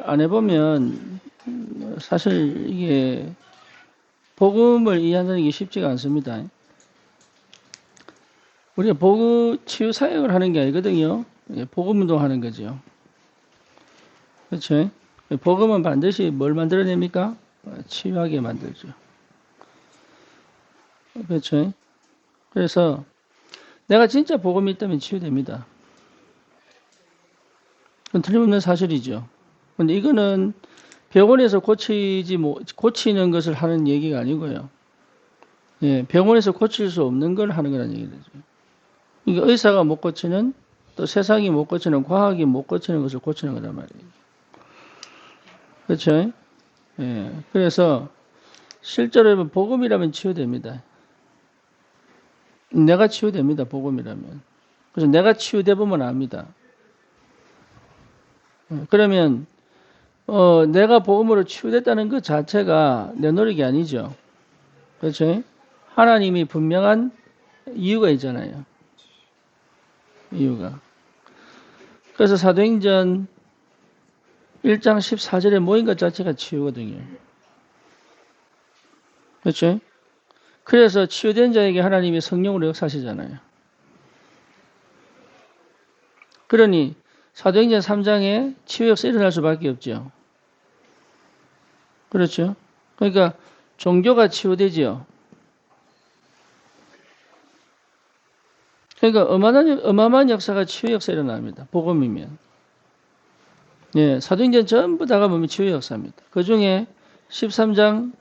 안 해보면 사실 이게 복음을 이해하는 게 쉽지가 않습니다. 우리가 복음 치유 사역을 하는 게 아니거든요. 예, 복음 운동하는 거죠. 그렇죠? 복음은 반드시 뭘 만들어냅니까? 치유하게 만들죠. 그렇죠? 그래서 내가 진짜 복음이 있다면 치유됩니다. 틀림없는 사실이죠. 근데 이거는 병원에서 고치지 뭐 고치는 것을 하는 얘기가 아니고요. 예, 병원에서 고칠 수 없는 걸 하는 거라는 얘기죠. 그러니까 의사가 못 고치는 또 세상이 못 고치는 과학이 못 고치는 것을 고치는 거란 말이에요. 그렇죠? 예, 그래서 실제로 복음이라면 치유됩니다. 내가 치유됩니다. 복음이라면. 그래서 내가 치유돼 보면 압니다. 예, 그러면 어, 내가 복음으로 치유됐다는 것 자체가 내 노력이 아니죠. 그렇죠? 하나님이 분명한 이유가 있잖아요. 이유가. 그래서 사도행전 1장 14절에 모인 것 자체가 치유거든요. 그렇죠? 그래서 치유된 자에게 하나님이 성령으로 역사하시잖아요. 그러니 사도행전 3장에 치유 역사 일어날 수밖에 없죠. 그렇죠? 그러니까 종교가 치유되지요. 그러니까 어마어마한, 어마어마한 역사가 치유 역사 일어납니다. 복음이면. 예, 사도행전 전부 다가 보면 치유 역사입니다. 그 중에 13장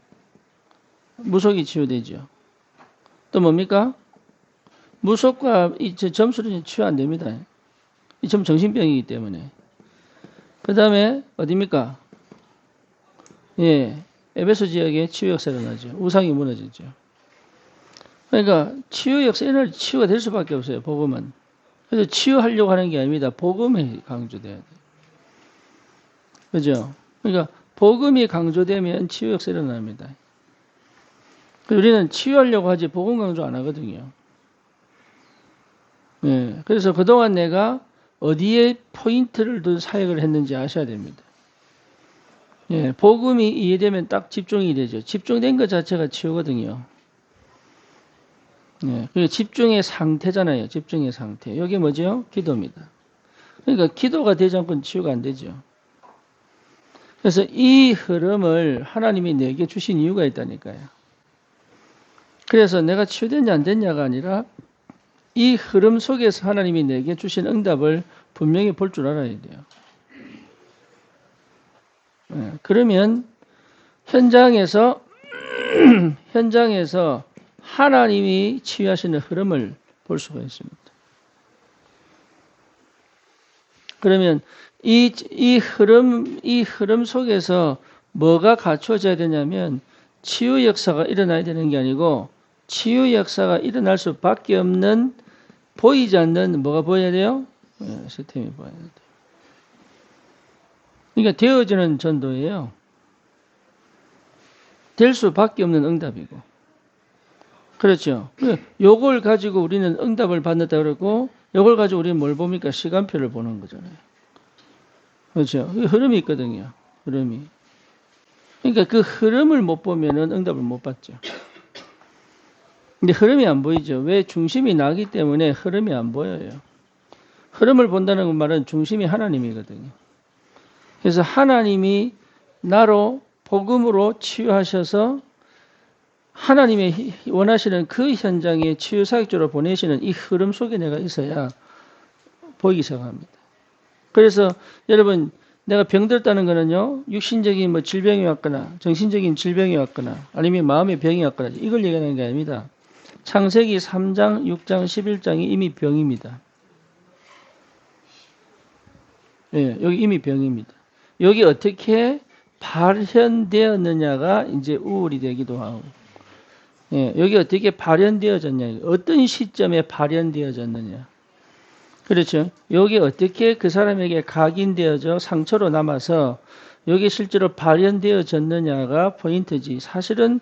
무속이 치유되죠. 또 뭡니까? 무속과 이 점수는 치유 안 됩니다. 이점 정신병이기 때문에. 그 다음에 어디입니까? 예, 에베소 지역에 치유 역사가 나죠. 우상이 무너지죠. 그러니까 치유 역사 에너지 치유가 될 수밖에 없어요. 복음은. 그래서 치유하려고 하는 게 아닙니다. 복음이 강조돼야 돼요. 그죠? 그러니까 복음이 강조되면 치유 역사 일어납니다. 우리는 치유하려고 하지 복음 강조 안 하거든요. 예, 그래서 그동안 내가 어디에 포인트를 둔 사역을 했는지 아셔야 됩니다. 예, 복음이 이해되면 딱 집중이 되죠. 집중된 것 자체가 치유거든요. 예, 그 집중의 상태잖아요. 집중의 상태. 여기 뭐죠? 기도입니다. 그러니까 기도가 되지 않고는 치유가 안 되죠. 그래서 이 흐름을 하나님이 내게 주신 이유가 있다니까요. 그래서 내가 치유됐냐 안 됐냐가 아니라 이 흐름 속에서 하나님이 내게 주신 응답을 분명히 볼 줄 알아야 돼요. 예, 그러면 현장에서 현장에서 하나님이 치유하시는 흐름을 볼 수가 있습니다. 그러면 이, 이 흐름, 이 흐름 속에서 뭐가 갖춰져야 되냐면 치유 역사가 일어나야 되는 게 아니고 치유 역사가 일어날 수밖에 없는 보이지 않는 뭐가 보여야 돼요? 네, 시스템이 보여야 돼요. 그러니까 되어지는 전도예요. 될 수밖에 없는 응답이고. 그렇죠. 요걸 가지고 우리는 응답을 받는다 그러고 요걸 가지고 우리는 뭘 봅니까? 시간표를 보는 거잖아요. 그렇죠. 흐름이 있거든요. 흐름이. 그러니까 그 흐름을 못 보면은 응답을 못 받죠. 근데 흐름이 안 보이죠. 왜 중심이 나기 때문에 흐름이 안 보여요. 흐름을 본다는 말은 중심이 하나님이거든요. 그래서 하나님이 나로 복음으로 치유하셔서 하나님의 원하시는 그 현장에 치유 사역자로 보내시는 이 흐름 속에 내가 있어야 보이기 시작합니다. 그래서 여러분 내가 병들었다는 거는요 육신적인 뭐 질병이 왔거나 정신적인 질병이 왔거나 아니면 마음의 병이 왔거나 이걸 얘기하는 게 아닙니다. 창세기 3장, 6장, 11장이 이미 병입니다. 예, 여기 이미 병입니다. 여기 어떻게 발현되었느냐가 이제 우울이 되기도 하고 예, 여기 어떻게 발현되어졌냐. 어떤 시점에 발현되어졌느냐. 그렇죠. 여기 어떻게 그 사람에게 각인되어져 상처로 남아서 여기 실제로 발현되어졌느냐가 포인트지. 사실은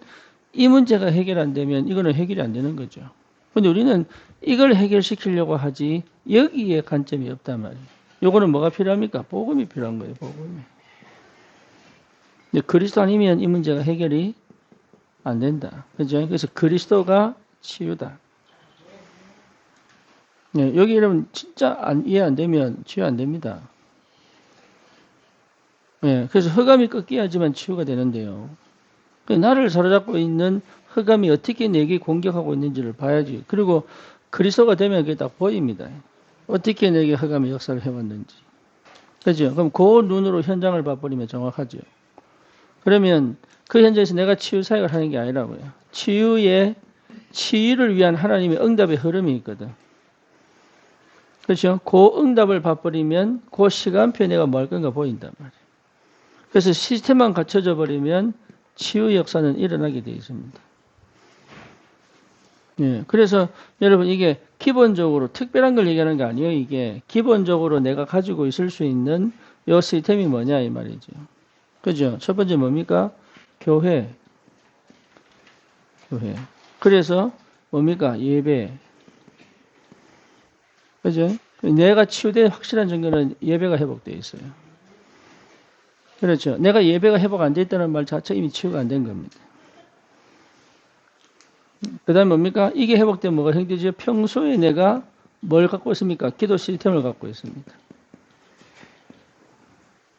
이 문제가 해결 안 되면 이거는 해결이 안 되는 거죠. 근데 우리는 이걸 해결시키려고 하지 여기에 관점이 없단 말이에요. 요거는 뭐가 필요합니까? 복음이 필요한 거예요, 복음이. 근데 그리스도 아니면 이 문제가 해결이 안 된다. 그죠? 그래서 그리스도가 치유다. 네, 여기 여러분 진짜 안, 이해 안 되면 치유 안 됩니다. 네, 그래서 흑암이 꺾여야지만 치유가 되는데요. 그 나를 사로잡고 있는 흑암이 어떻게 내게 공격하고 있는지를 봐야지. 그리고 그리스도가 되면 그게 딱 보입니다. 어떻게 내게 흑암이 역사를 해왔는지. 그죠? 그럼 그 눈으로 현장을 봐버리면 정확하죠. 그러면 그 현장에서 내가 치유 사역을 하는 게 아니라고요. 치유의 치유를 위한 하나님의 응답의 흐름이 있거든. 그렇죠? 그 응답을 봐버리면 그 시간표에 내가 뭘 건가 보인단 말이에요. 그래서 시스템만 갖춰져 버리면 치유 역사는 일어나게 되어 있습니다. 예, 그래서 여러분 이게 기본적으로 특별한 걸 얘기하는 게 아니에요. 이게 기본적으로 내가 가지고 있을 수 있는 요 시스템이 뭐냐 이 말이죠. 그죠? 첫 번째 뭡니까? 교회. 교회. 그래서 뭡니까? 예배. 그죠? 내가 치유된 확실한 증거는 예배가 회복되어 있어요. 그렇죠. 내가 예배가 회복 안 됐다는 말 자체 이미 치유가 안 된 겁니다. 그 다음에 뭡니까? 이게 회복되면 뭐가 생기죠? 평소에 내가 뭘 갖고 있습니까? 기도 시스템을 갖고 있습니다.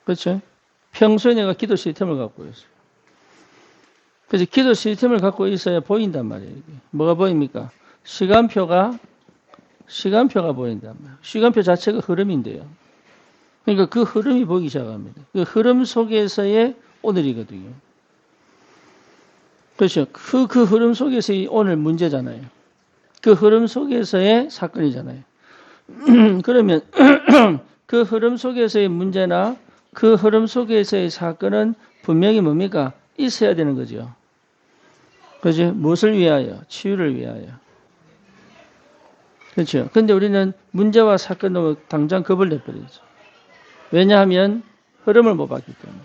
그렇죠? 평소에 내가 기도 시스템을 갖고 있어요. 그래서 기도 시스템을 갖고 있어야 보인단 말이에요. 뭐가 보입니까? 시간표가 시간표가 보인단 말이에요. 시간표 자체가 흐름인데요. 그러니까 그 흐름이 보이기 시작합니다. 그 흐름 속에서의 오늘이거든요. 그렇죠. 그, 그 흐름 속에서의 오늘 문제잖아요. 그 흐름 속에서의 사건이잖아요. 그러면 그 흐름 속에서의 문제나 그 흐름 속에서의 사건은 분명히 뭡니까? 있어야 되는 거죠. 그죠? 무엇을 위하여? 치유를 위하여. 그렇죠. 근데 우리는 문제와 사건도 당장 겁을 내버리죠. 왜냐하면 흐름을 못 봤기 때문에.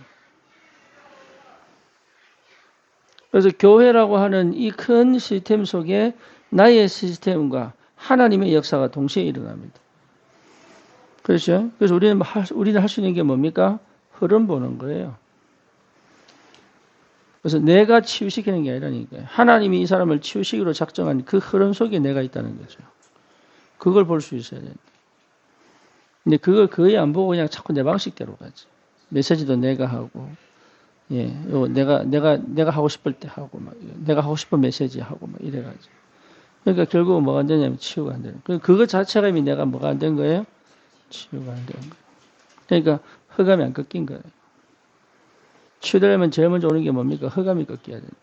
그래서 교회라고 하는 이 큰 시스템 속에 나의 시스템과 하나님의 역사가 동시에 일어납니다. 그렇죠? 그래서 우리는 할, 우리는 할 수 있는 게 뭡니까? 흐름 보는 거예요. 그래서 내가 치유시키는 게 아니라니까요. 하나님이 이 사람을 치유시키로 작정한 그 흐름 속에 내가 있다는 거죠. 그걸 볼 수 있어야 된다. 근데 그걸 거의 안 보고 그냥 자꾸 내 방식대로 가지. 메시지도 내가 하고, 예, 요 내가 내가 내가 하고 싶을 때 하고 막 내가 하고 싶은 메시지 하고 막 이래가지고. 그러니까 결국은 뭐가 안 되냐면 치유가 안 되는. 그 그거 자체가 이미 내가 뭐가 안 된 거예요? 치유가 안 되는 거예요. 그러니까 흑암이 안 꺾인 거예요. 치유되려면 제일 먼저 오는 게 뭡니까? 흑암이 꺾여야 된다.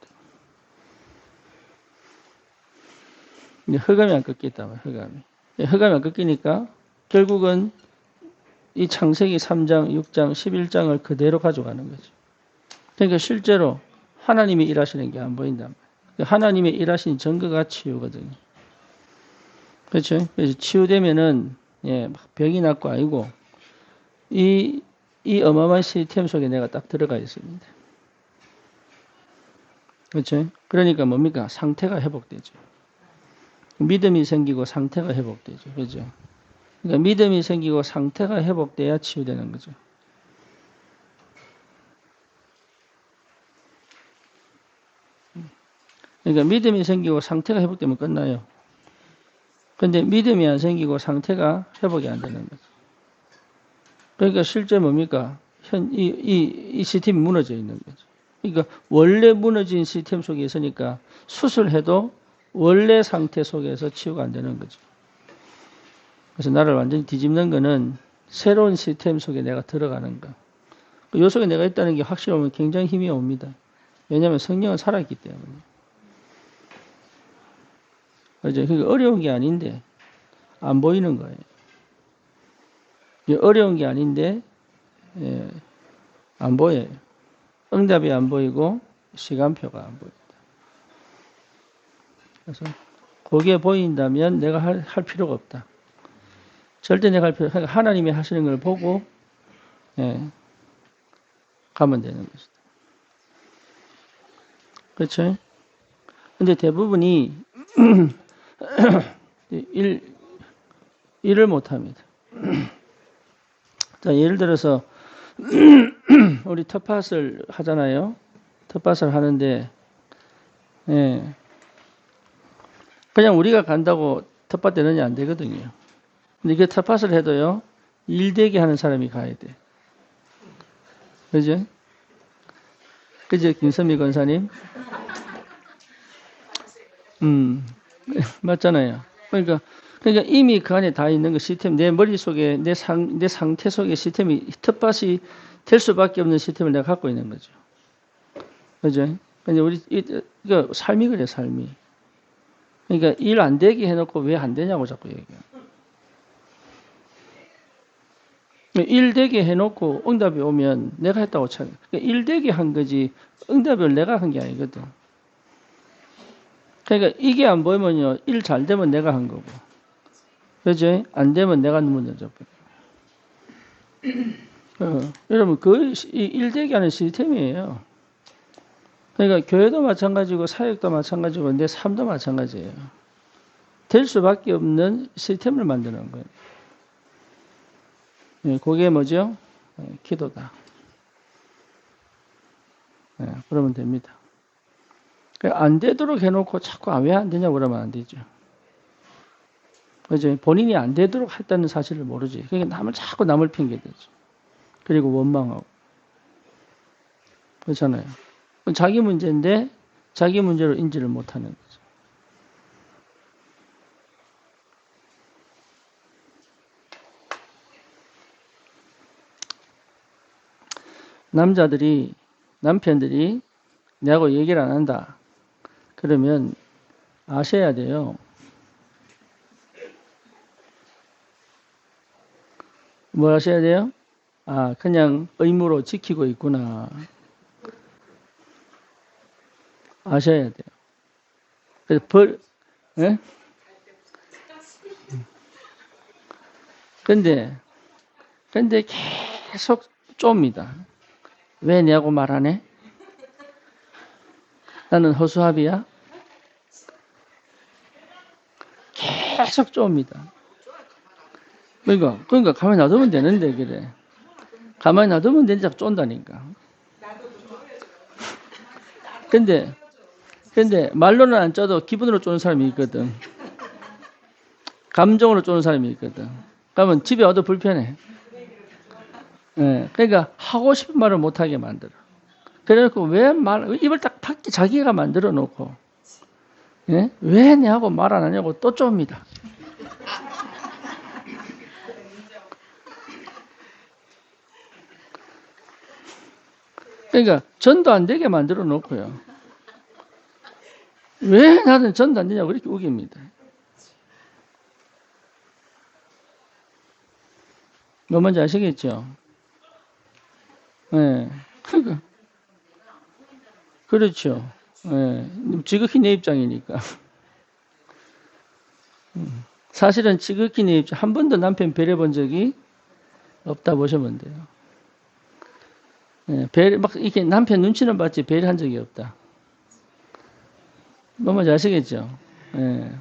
근데 흑암이 안 꺾였단 말이에요. 흑암이. 흑암이 안 꺾이니까 결국은 이 창세기 3장, 6장, 11장을 그대로 가져가는 거죠. 그러니까 실제로 하나님이 일하시는 게 안 보인단 말이에요. 하나님의 일하신 증거가 치유거든요. 그렇죠? 그래서 치유되면은 예, 병이 낫고 아니고 이, 이 어마어마한 시스템 속에 내가 딱 들어가 있습니다. 그렇죠? 그러니까 뭡니까? 상태가 회복되죠. 믿음이 생기고 상태가 회복되죠. 그죠? 그러니까 믿음이 생기고 상태가 회복돼야 치유되는 거죠. 그러니까 믿음이 생기고 상태가 회복되면 끝나요. 근데 믿음이 안 생기고 상태가 회복이 안 되는 거죠. 그러니까 실제 뭡니까? 현, 이, 이, 이 시스템이 무너져 있는 거죠. 그러니까 원래 무너진 시스템 속에 있으니까 수술해도 원래 상태 속에서 치유가 안 되는 거죠. 그래서 나를 완전히 뒤집는 거는 새로운 시스템 속에 내가 들어가는 거. 요 속에 내가 있다는 게 확실히 오면 굉장히 힘이 옵니다. 왜냐하면 성령은 살아있기 때문에. 그죠? 그게 어려운 게 아닌데, 안 보이는 거예요. 어려운 게 아닌데, 예, 안 보여요. 응답이 안 보이고, 시간표가 안 보인다. 그래서, 그게 보인다면 내가 할, 할 필요가 없다. 절대 내가 할 필요, 하나님이 하시는 걸 보고, 예, 가면 되는 것이다. 그렇죠? 근데 대부분이 일, 일을 못 합니다. 자, 예를 들어서 우리 텃밭을 하잖아요. 텃밭을 하는데, 예. 그냥 우리가 간다고 텃밭 되느냐 안 되거든요. 근데 이게 텃밭을 해도요, 일되게 하는 사람이 가야 돼. 그죠? 그죠, 김선미 권사님? 음, 맞잖아요. 그러니까, 그러니까 이미 그 안에 다 있는 그 시스템, 내 머릿속에, 내 상, 내 상태 속에 시스템이, 텃밭이 될 수밖에 없는 시스템을 내가 갖고 있는 거죠. 그죠? 근데 우리, 이, 그 삶이 그래, 삶이. 그러니까 일 안 되게 해놓고 왜 안 되냐고 자꾸 얘기해요. 일 되게 해놓고 응답이 오면 내가 했다고 쳐. 그러니까 일 되게 한 거지 응답을 내가 한 게 아니거든. 그러니까 이게 안 보이면요 일 잘 되면 내가 한 거고, 그죠? 안 되면 내가 눈물 내줘버려. 어, 여러분 그 일 되게 하는 시스템이에요. 그러니까 교회도 마찬가지고 사역도 마찬가지고 내 삶도 마찬가지예요. 될 수밖에 없는 시스템을 만드는 거예요. 예, 그게 뭐죠? 예, 기도다. 예, 그러면 됩니다. 안 되도록 해놓고 자꾸 아, 왜 안 되냐고 그러면 안 되죠. 그죠? 본인이 안 되도록 했다는 사실을 모르지. 그러니까 남을 자꾸 남을 핑계 대죠. 그리고 원망하고. 그렇잖아요. 자기 문제인데 자기 문제로 인지를 못하는 남자들이 남편들이 내하고 얘기를 안 한다. 그러면 아셔야 돼요. 뭐 하셔야 돼요? 아, 그냥 의무로 지키고 있구나. 아셔야 돼요. 그래서 벌, 예? 근데, 근데 계속 쫍니다. 왜 내하고 말안 해? 나는 허수아비야? 계속 쫍니다. 그러니까, 그러니까 가만히 놔두면 되는데, 그래. 가만히 놔두면 자꾸 쫀다니까. 근데, 근데 말로는 안 쪄도 기분으로 쪼는 사람이 있거든. 감정으로 쪼는 사람이 있거든. 그러면 집에 와도 불편해. 예, 그러니까 하고 싶은 말을 못하게 만들어. 그래놓고 왜 말, 입을 딱 닫게 자기가 만들어 놓고, 예? 왜 내하고 말 안 하냐고 또 쫍니다. 그러니까 전도 안 되게 만들어 놓고요. 왜 나는 전도 안 되냐고 이렇게 우깁니다. 뭐 뭔지 아시겠죠? 예. 네. 그러니까. 그렇죠. 예. 네. 지극히 내 입장이니까. 음. 사실은 지극히 내 입장, 한 번도 남편 배려 본 적이 없다 보시면 돼요. 예, 배, 막, 이렇게 남편 눈치는 봤지 배려한 적이 없다. 뭔지 아시겠죠? 예.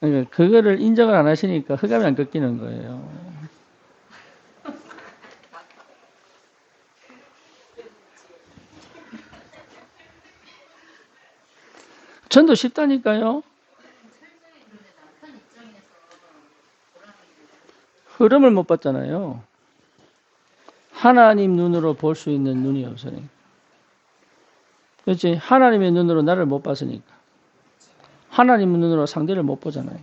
그러니까 그거를 인정을 안 하시니까 흑암이 안 꺾이는 거예요. 전도 쉽다니까요. 흐름을 못 봤잖아요. 하나님 눈으로 볼 수 있는 눈이 없으니까. 그렇지? 하나님의 눈으로 나를 못 봤으니까. 하나님 눈으로 상대를 못 보잖아요.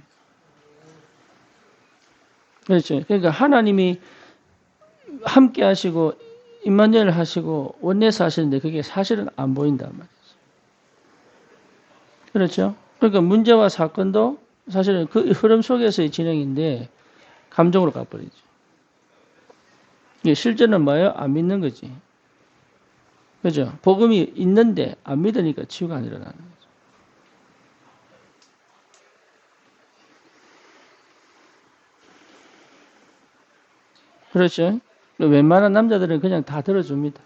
그렇죠? 그러니까 하나님이 함께 하시고, 임마누엘 하시고, 원내서 하시는데 그게 사실은 안 보인단 말이죠. 그렇죠? 그러니까 문제와 사건도 사실은 그 흐름 속에서의 진행인데, 감정으로 가버리죠. 실제는 뭐예요? 안 믿는 거지. 그죠? 복음이 있는데 안 믿으니까 치유가 안 일어나는 거죠. 그렇죠? 웬만한 남자들은 그냥 다 들어줍니다.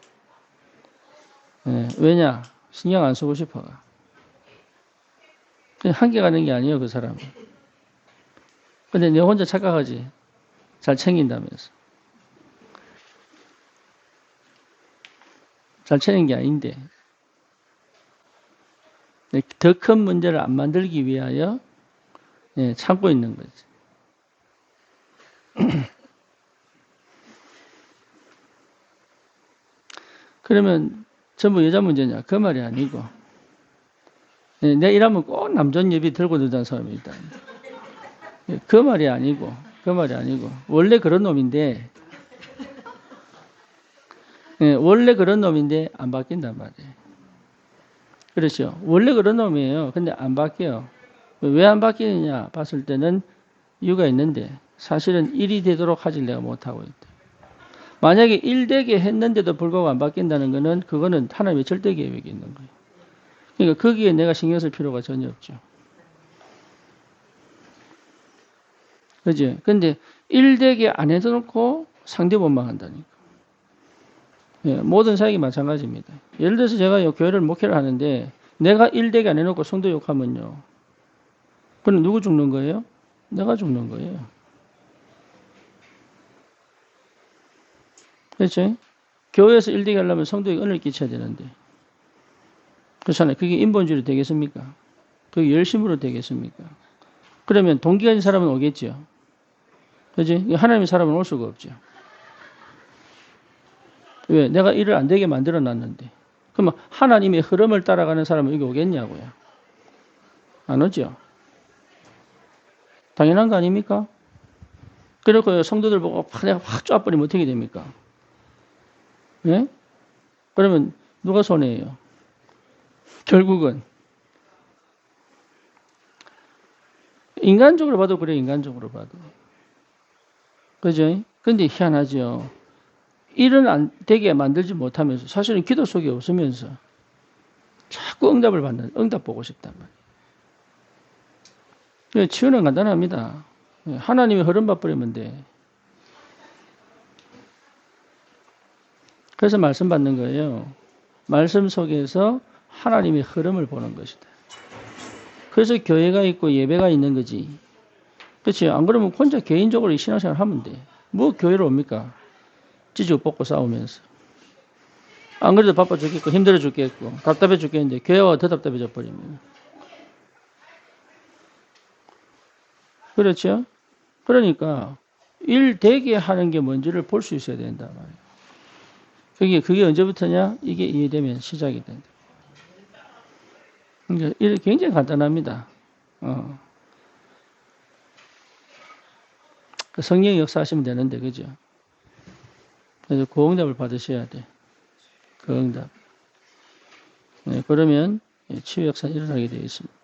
네, 왜냐? 신경 안 쓰고 싶어가. 한계 가는 게 아니에요, 그 사람은. 근데 내 혼자 착각하지. 잘 챙긴다면서. 잘 치는 게 아닌데 더 큰 문제를 안 만들기 위하여 예, 참고 있는 거지. 그러면 전부 여자 문제냐? 그 말이 아니고 예, 내가 이러면 꼭 남전 예비 들고 들던 사람이 있다. 예, 그 말이 아니고 그 말이 아니고 원래 그런 놈인데 예, 원래 그런 놈인데 안 바뀐단 말이에요. 그렇죠. 원래 그런 놈이에요. 근데 안 바뀌어요. 왜 안 바뀌느냐 봤을 때는 이유가 있는데 사실은 일이 되도록 하질 내가 못하고 있다. 만약에 일 되게 했는데도 불구하고 안 바뀐다는 거는 그거는 하나님의 절대 계획이 있는 거예요. 그러니까 거기에 내가 신경 쓸 필요가 전혀 없죠. 그지? 근데 일 되게 안 해놓고 상대 원망한다니까. 예, 모든 사역이 마찬가지입니다. 예를 들어서 제가 요 교회를 목회를 하는데 내가 일 되게 안 해놓고 성도 욕하면요. 그럼 누구 죽는 거예요? 내가 죽는 거예요. 그렇죠? 교회에서 일 되게 하려면 성도에게 은혜를 끼쳐야 되는데. 그렇잖아요. 그게 인본주의로 되겠습니까? 그게 열심으로 되겠습니까? 그러면 동기가 있는 사람은 오겠죠. 그지? 하나님의 사람은 올 수가 없죠. 왜? 내가 일을 안 되게 만들어 놨는데. 그러면 하나님의 흐름을 따라가는 사람은 여기 오겠냐고요. 안 오죠? 당연한 거 아닙니까? 그리고 성도들 보고 확 내가 확 쫙버리면 어떻게 됩니까? 예? 그러면 누가 손해예요? 결국은 인간적으로 봐도 그래 인간적으로 봐도 그죠? 근데 희한하죠. 일은 안 되게 만들지 못하면서 사실은 기도 속에 없으면서 자꾸 응답을 받는 응답 보고 싶단 말이에요. 치유는 간단합니다. 하나님의 흐름 봐버리면 돼. 그래서 말씀 받는 거예요. 말씀 속에서 하나님의 흐름을 보는 것이다. 그래서 교회가 있고 예배가 있는 거지. 그렇지. 안 그러면 혼자 개인적으로 이 신앙생활 하면 돼. 뭐 교회로 옵니까? 찌죽 뽑고 싸우면서. 안 그래도 바빠 죽겠고 힘들어 죽겠고 답답해 죽겠는데 교회와 더 답답해져 버리면. 그렇죠? 그러니까 일 되게 하는 게 뭔지를 볼 수 있어야 된다 말이에요. 그게 그게 언제부터냐? 이게 이해되면 시작이 된다. 그러니까 일 굉장히 간단합니다. 어. 그 성령 역사하시면 되는데 그죠? 그래서 그 응답을 받으셔야 돼. 그 응답. 네, 그러면 치유 역사 일어나게 되어 있습니다.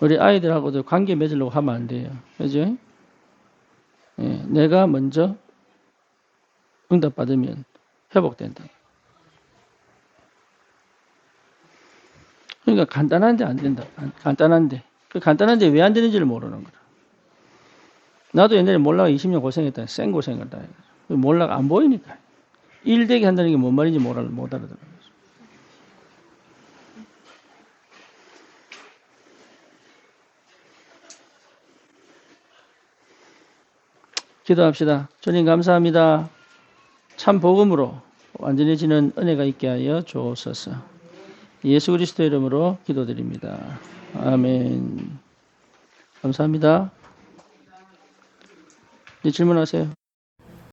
우리 아이들하고도 관계 맺으려고 하면 안 돼요. 그죠? 네, 내가 먼저 응답 받으면 회복된다. 그러니까 간단한데 안 된다. 간단한데. 그 간단한데 왜 안 되는지를 모르는 거라. 나도 옛날에 몰라가 20년 고생했다. 생 고생했다. 몰라가 안 보이니까. 일 되게 한다는 게 뭔 말인지 못, 알아, 못 알아들어요. 기도합시다. 주님 감사합니다. 참 복음으로 완전해지는 은혜가 있게 하여 주옵소서. 예수 그리스도 이름으로 기도드립니다. 아멘. 감사합니다. 네, 질문하세요.